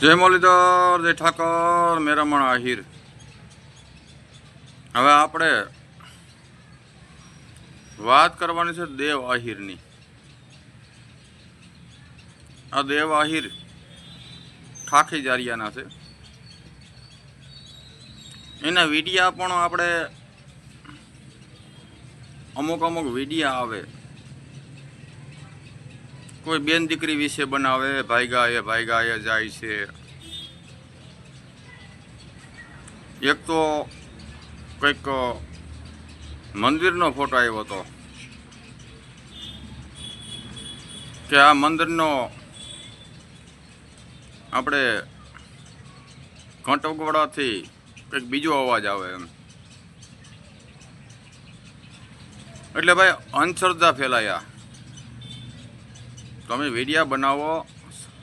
જય મુરલીધર, જય ઠાકર મેરામણ આહિર. હવે આપણે વાત કરવાની છે દેવ આહિરની. આ દેવ આહિર ખાખી જારિયાના છે. એના વિડિયા પણ આપણે અમુક અમુક વિડિયા આવે. કોઈ બેન દીકરી વિશે બનાવે ભાઈગા એ ભાઈગા એ જાય છે. એક તો કંઈક મંદિરનો ફોટો આવ્યો હતો. કે આ મંદિરનો આપણે ઘંટોગવાડાથી કંઈક બીજો અવાજ આવે એમ. એટલે ભાઈ અંધશ્રદ્ધા ફેલાયા. તમે વિડિયા બનાવો,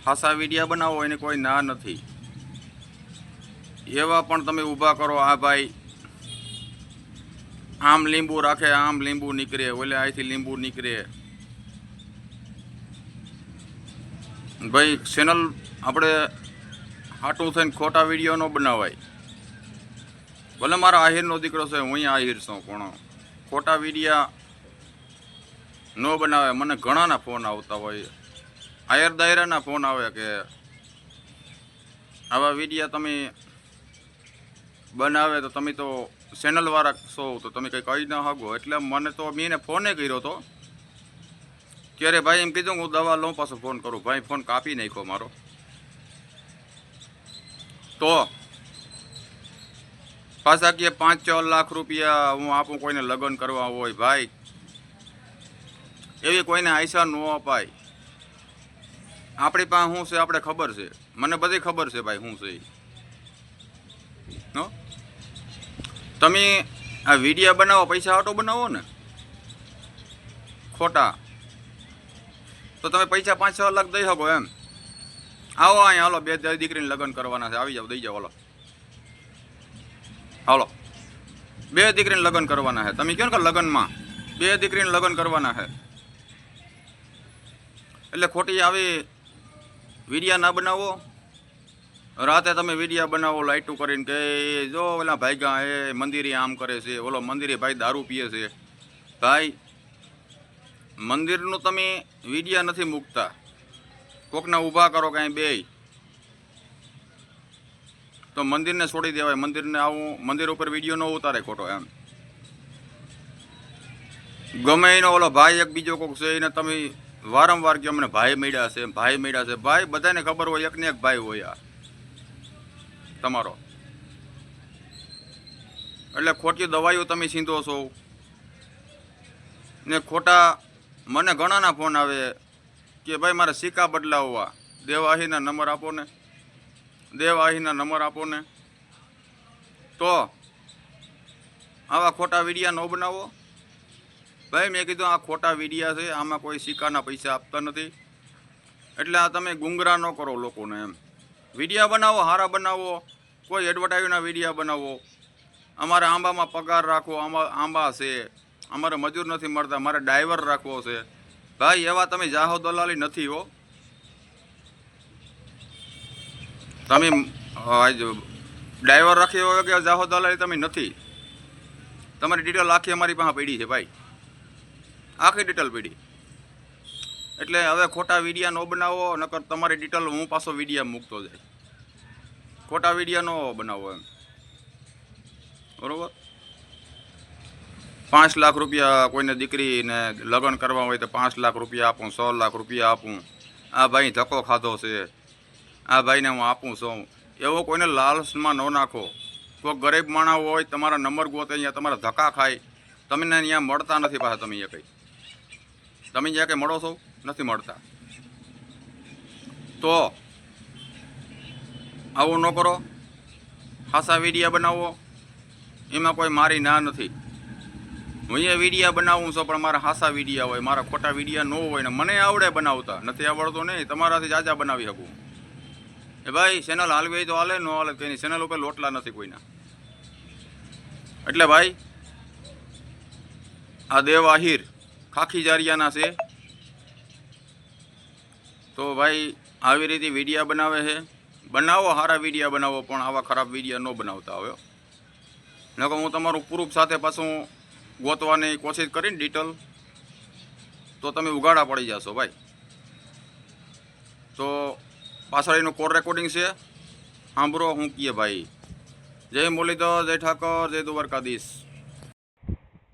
ખાસા વિડિયા બનાવો એને કોઈ ના નથી. એવા પણ તમે ઊભા કરો, આ ભાઈ, આમ લીંબુ રાખે, આમ લીંબુ નીકળે, ઓલે અહીંથી લીંબુ નીકળે. ભાઈ ચેનલ આપણે હાટું થઈને ખોટા વીડિયો ન બનાવાય. ભલે મારા આહિરનો દીકરો છે, હું અહીંયા આહિર છું, પણ ખોટા વિડિયા ન બનાવે. મને ઘણાના ફોન આવતા હોય. આયર દાયરાના ફોન આવે કે આવા વિડિયા તમે બનાવે તો તમે તો ચેનલવાળા છો, તો તમે કંઈ કહી ન શકો. એટલે મને તો મેં ફોને કર્યો હતો ક્યારે ભાઈ એમ કીધું, હું દવા લઉં, પાછો ફોન કરું. ભાઈ ફોન કાપી નાખ્યો મારો. તો પાછા કે પાંચ છ લાખ રૂપિયા હું આપું કોઈને લગ્ન કરવા હોય, ભાઈ. એવી કોઈને આયસા ન અપાય. આપણી પાસે શું છે? આપણે ખબર છે. મને બધી ખબર છે ભાઈ શું છે તમે આ વિડીયા બનાવો, પૈસા આટો બનાવો ને? ખોટા. તો તમે પૈસા પાંચ છ લાખ દઈ શકો એમ. આવો અહીંયા હાલો, બે દીકરીને લગ્ન કરવાના છે. આવી જાઓ, દઈ જાઓ, હાલો. હાલો. બે દીકરીને લગ્ન કરવાના છે. તમે કહો ને કે લગ્નમાં? બે દીકરીને લગ્ન કરવાના છે. એટલે ખોટી આવી વિડિયા ના બનાવો? રાતે તમે વિડિયા બનાવો, લાઇટું કરીને કે જો ઓલા ભાઈગા એ મંદિરે આમ કરે છે, ઓલો મંદિરે ભાઈ દારૂ પીએ છે. ભાઈ, મંદિરનું તમે વિડિયા નથી મૂકતા. કોકને ઊભા કરો કાંઈ બે તો મંદિરને છોડી દેવાય, મંદિરને આવું, મંદિર ઉપર વીડિયો ન ઉતારે ખોટો એમ. ગમે એનો ઓલો ભાઈ એક બીજો કોક છે એને તમે વારંવાર કે અમને ભાઈ મળ્યા છે, ભાઈ મળ્યા છે. ભાઈ બધાને ખબર હોય, એકને એક ભાઈ હોય આ. તમારો. એટલે ખોટી દવાઈઓ તમે સીંધો છો. ને ખોટા, મને ઘણાના ફોન આવે કે ભાઈ મારે સિક્કા બદલાવવા. દેવાહીના નંબર આપો ને. દેવાહીના નંબર આપો ને. તો આવા ખોટા વિડિયા ન બનાવો. ભાઈ, મેં કીધું આ ખોટા વિડિયા છે, આમાં કોઈ સિક્કાના પૈસા આપતા નથી. એટલે આ તમે ગુંગરા ન કરો લોકોને એમ. વિડિયા બનાવો, હારા બનાવો, કોઈ એડવર્ટાઈઝના વિડિયા બનાવો. અમારે આંબામાં પગાર રાખો આંબા આંબા છે. અમારે મજૂર નથી મળતા, મારે ડ્રાઈવર રાખવો છે. ભાઈ, એવા તમે જાહો દલાલી નથી હો. તમે ડ્રાઈવર રાખ્યો કે જાહો દલાલી, તમે નથી. તમારી ડિટેલ આખી અમારી પાસે પડી છે, ભાઈ. આખી ડિટેલ પડી. એટલે હવે ખોટા વિડિયા ન બનાવો, નકર તમારી ડિટેલ હું પાછો વિડિયા મૂકતો જાય. ખોટા વિડિયા ન બનાવો એમ. બરોબર? પાંચ લાખ રૂપિયા કોઈને દીકરીને લગ્ન કરવા હોય તો પાંચ લાખ રૂપિયા આપું, સો લાખ રૂપિયા આપું. આ ભાઈ ધક્કો ખાધો છે. આ ભાઈને હું આપું છું. એવો કોઈને લાલચમાં ન નાખો. કોઈ ગરીબ માણા હોય, તમારા નંબર ગોતે, અહીંયા તમારા ધક્કા ખાય. તમને અહીંયા મળતા નથી પાછા તમે એ કંઈ. તમે જ્યાં કંઈ મળો છો, નથી મળતા. તો આવું ન કરો. ખાસા વિડિયા બનાવો. એમાં કોઈ મારી ના નથી. હું એ વિડિયા બનાવું છું, પણ મારા હાસા વિડિયા હોય, મારા ખોટા વિડિયા ન હોય ને મને આવડે બનાવતા. નથી આવડતો નહીં, તમારાથી જાજા બનાવી શકું. એ ભાઈ ચેનલ હાલવી તો હાલે, ન હાલે કંઈ ચેનલ ઉપર લોટલા નથી કોઈના. એટલે ભાઈ, આ દેવ આહિર. ખાખી જારિયાના છે. તો ભાઈ, આવી રીતે વિડિયા બનાવે છે. બનાવો સારા વિડીયા બનાવો, પણ આવા ખરાબ વિડીયા ન બનાવતા આવ્યો નકર હું તમારું પ્રૂફ સાથે પાછું ગોતવાની કોશિશ કરીને ડિટેલ તો તમે ઉગાડા પડી જશો ભાઈ. તો પાછળ એનું કોર રેકોર્ડિંગ છે. સાંભળો, હું કીએ ભાઈ. જય મુરલીધર, જય ઠાકર, જય દ્વારકાધીશ.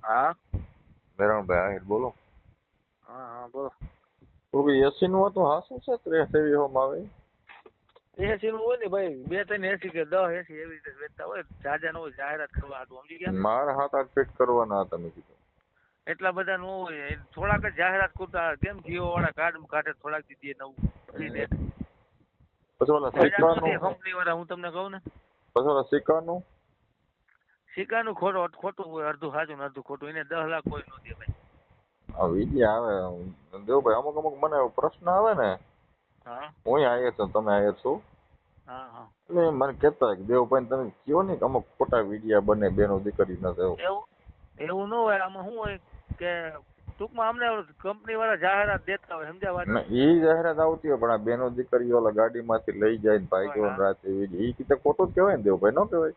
હા? મેરણભાઈ આહિર બોલો. હા હા બોલો. ઓલું એસી નું હતું? હા શું છે? ત્રેસ એવી હોમ આવે? એસી નું હોય ને ભાઈ બે ત્રણ એસી કે દસ એસી એવી રીતે વેચતા હોય જાજા નું જાહેરાત કરવા હતું સમજી ગયા મારા હાથ આઠ ફિટ કરવાના હતા મેં કીધું. એટલા બધા નું હોય થોડાક જ જાહેરાત કરતા કેમ જીઓ વાળા કાર્ડ કાઢે થોડાક દીધી નવું પછી ઓલા સિક્કાનું? કંપની વાળા હું તમને કહું ને. પછી ઓલા સિક્કાનું? સિક્કાનું ખોટું ખોટું હોય અડધું સાચું ને અડધું ખોટું એને દસ લાખ કોઈ ન દે ભાઈ. આ વિડિયા આવે દેવભાઈ અમુક અમુક મને પ્રશ્ન આવે ને હા. આયર છું તમે આયર છો. એટલે એ મને કેતા કે દેવભાઈ તમે કયો ને અમુક ખોટા વિડિયા બને બેનો દીકરી ના થયો એવું ન હોય આમાં શું હોય કે ટૂંકમાં અમને કંપની વાળા જાહેરાત દેતા હોય સમજ્યા વાત ઈ જાહેરાત આવતી હોય પણ આ બેનો દીકરીઓ ગાડીમાંથી લઈ જાય ને ભાઈ હા. રાતે એ કીધે ખોટું જ કહેવાય ને દેવભાઈ ન કહેવાય?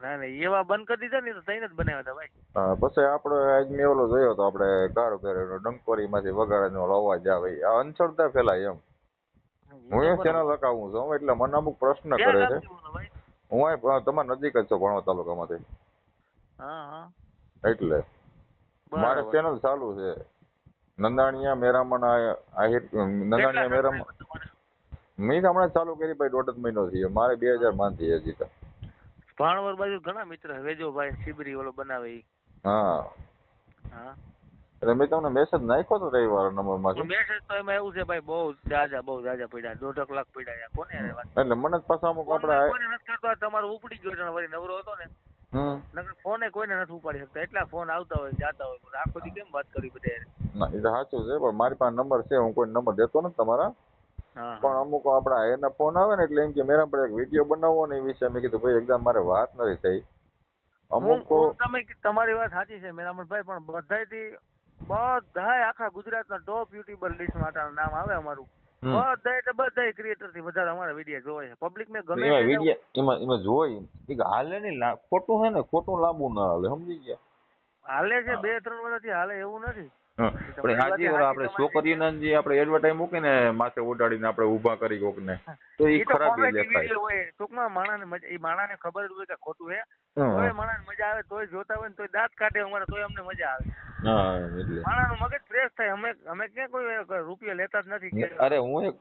ના ના એવા બંધ કરી દીધા ને તો તઈને જ બનાવ્યા હતા ભાઈ. હા, પછી આપણે આજ મેં ઓલો જોયો તો આપણે ગારો પહેરેલો ડંકોરી માંથી વગાડવાનો અવાજ આવે આ અનસરતા ફેલાય એમ. હું એ ચેનલ લખાવું છું એટલે મને અમુક પ્રશ્ન કરે છે. હું અહીં તમારા નજીક જ છું ભણવા તાલુકામાંથી. હા હા. એટલે મારે ચેનલ ચાલુ છે. નંદાણીયા મેરામણ આહિર નંદાણીયા મેરામણ. મેં હમણાં ચાલુ કરી ભાઈ દોઢ મહિનો થયો. મારે બે હજારમાંથી હજી તો. ભાણવર બાજુ ઘણા મિત્ર વેજો ભાઈ શિબરી ઓલો બનાવે ઈ. હા. હા. એટલે મેં તમને મેસેજ નાખ્યો તો રવિવાર નંબરમાં મેસેજ તો એમાં એવું છે ભાઈ બહુ જાજા બહુ જાજા પડ્યા દોઢ કલાક પડ્યા કોને એટલે મને જ પાછા અમુક આપણે કોઈને નથી કરતો? તમારો ઉપડી ગયો એટલે વળી નવરો હતો ને. ફોન નકર ફોને કોઈને નથી ઉપાડી શકતા. એટલા ફોન આવતા હોય જાતા હોય. આખો દી કેમ વાત કરી બધે ના એ તો સાચું છે પણ મારી પાસે નંબર છે હું કોઈ નંબર દેતો નથી તમારા. પણ અમુક આપણા એના ફોન આવે ને એટલે એમ કે મેરા પર એક વીડિયો બનાવવો ને એ વિશે. મેં કીધું ભાઈ એકદમ મારે વાત નથી થઈ. અમુક હું તમે તમારી વાત સાચી છે મેરામણભાઈ પણ બધાયથી બધાય આખા ગુજરાતના ટોપ યુટ્યુબર લિસ્ટમાં નામ આવે અમારું. બધાય એટલે બધાય ક્રિએટરથી વધારે અમારા વીડિયો જોવે છે. પબ્લિક ને ગમે એમાં વીડિયો એમાં એમાં જોઈ એક હાલે ને લા- ખોટું છે ને ખોટું લાંબુ ના હાલે સમજી ગયા? હાલે છે બે ત્રણ વર્ષથી હાલે એવું નથી. હા. પણ હાજી આપણે છોકરીઓના જે આપણે એડવર્ટાઈઝ મૂકીને માથે ઉડાડીને આપણે ઊભા કરી કોકને તો એ ખરાબ દેખાય ટૂંકમાં માણાને મજા ઈ માણસને ખબર જ હોય કે ખોટું હે. તોય માણસને મજા આવે તોય જોતા હોય ને તોય દાંત કાઢે અમારે તોય અમને મજા આવે. એટલે. મગજ ફ્રેશ થાય અમે અમે ક્યાં કોઈ રૂપિયા લેતા જ નથી અરે હું એક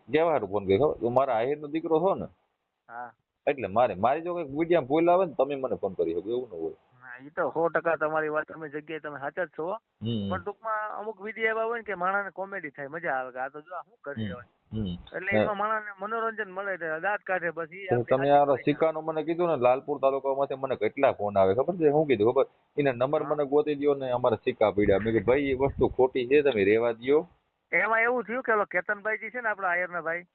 ફોન કર્યો તું મારા આહિરનો દીકરો છો ને હા. એટલે મારે મારી જો કંઈક વીડિયો ભૂલ આવે ને તમે મને ફોન કરી શકો એવું ન હોય. હા, ઈ તો સો ટકા તમારી વાત તમે જગ્યાએ તમે સાચા જ છો. પણ ટૂંકમાં અમુક વીડિયો એવા હોય ને કે માણસને કોમેડી થાય મજા આવે કે આ તો જો શું કરી હોય એટલે એમાં માણસને મનોરંજન મળે છે દાંત કાઢે તો તમે આ સિક્કાનું મને કીધું ને લાલપુર તાલુકામાંથી મને કેટલા ફોન આવે ખબર છે? શું કીધું ખબર? એના નંબર મને ગોતી દો ને અમારે સિક્કા પીડ્યા. મેં કીધું ભાઈ એ વસ્તુ ખોટી છે તમે રેવા દો એમાં એવું થયું કે કેતનભાઈ છે ને આપણા આયરના ભાઈ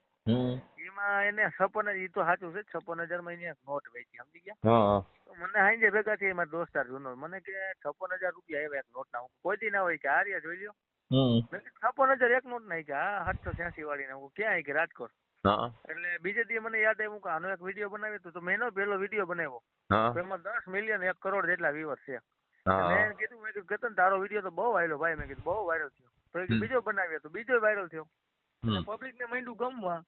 એમાં એને છપ્પન એ તો સાચું છે છપ્પન હજારમાં એને નોટ વેચી સમજી ગયા? મને હાંજે ભેગા થઈ મારા દોસ્તાર જૂનો મને કે છપ્પન હજાર રૂપિયા આવ્યા એક નોટ ના કોઈ દી ના હોય કે આર્યા જોઈ લ્યો. છપ્પન હજાર એક નોટ નહીં કે હા સાતસો છ્યાસી વાળી ને ક્યાં કે રાજકોટ? એટલે બીજે દી મને યાદ આવ્યું કે આનો એક વીડિયો બનાવ્યો તો મેં એનો પહેલો વીડિયો બનાવ્યો. એમાં દસ મિલિયન એક કરોડ જેટલા વ્યુઅર્સ છે મેં કીધું મેં કીધું કેતન તારો વીડિયો તો બહુ વાયરો ભાઈ મેં કીધું બહુ વાયરલ થયો. તો બીજો બનાવ્યો તો બીજો વાયરલ થયો. પબ્લિક ને માંડ્યું ગમવા.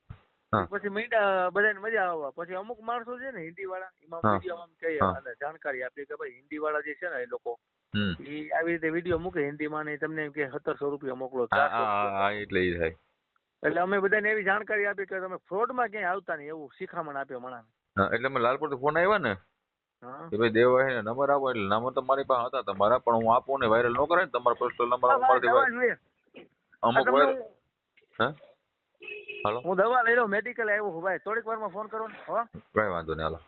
પછી મીંડા બધાને મજા આવવા. પછી અમુક માણસો છે ને હિન્દી વાળા એમાં હા. વીડિયો કહે અને જાણકારી આપી કે ભાઈ હિન્દી વાળા જે છે ને એ લોકો એ આવી રીતે વીડિયો મૂકે હિન્દીમાં ને તમને એમ કે સત્તરસો રૂપિયા મોકલો હા 400 હા રૂપિયા. હા એટલે એ થાય. એટલે અમે બધાને એવી જાણકારી આપી કે તમે ફ્રોડમાં ક્યાંય આવતા નહીં એવું શિખામણ આપ્યો મણાને. એટલે મેં લાલપુર ફોન આવ્યા ને કે ભાઈ દેવભાઈ નંબર આપો એટલે નંબર તો મારી પાસે હતા તમારા પણ હું આપું ને વાયરલ ન કરે ને તમારો પર્સનલ નંબર અમારાથી અમુક વાયરલ હા? હાલો. હું દવા લઈ લઉં મેડિકલ આવ્યો. હું ભાઈ થોડીક વારમાં ફોન કરો ને હો. કઈ વાંધો નહીં હાલો.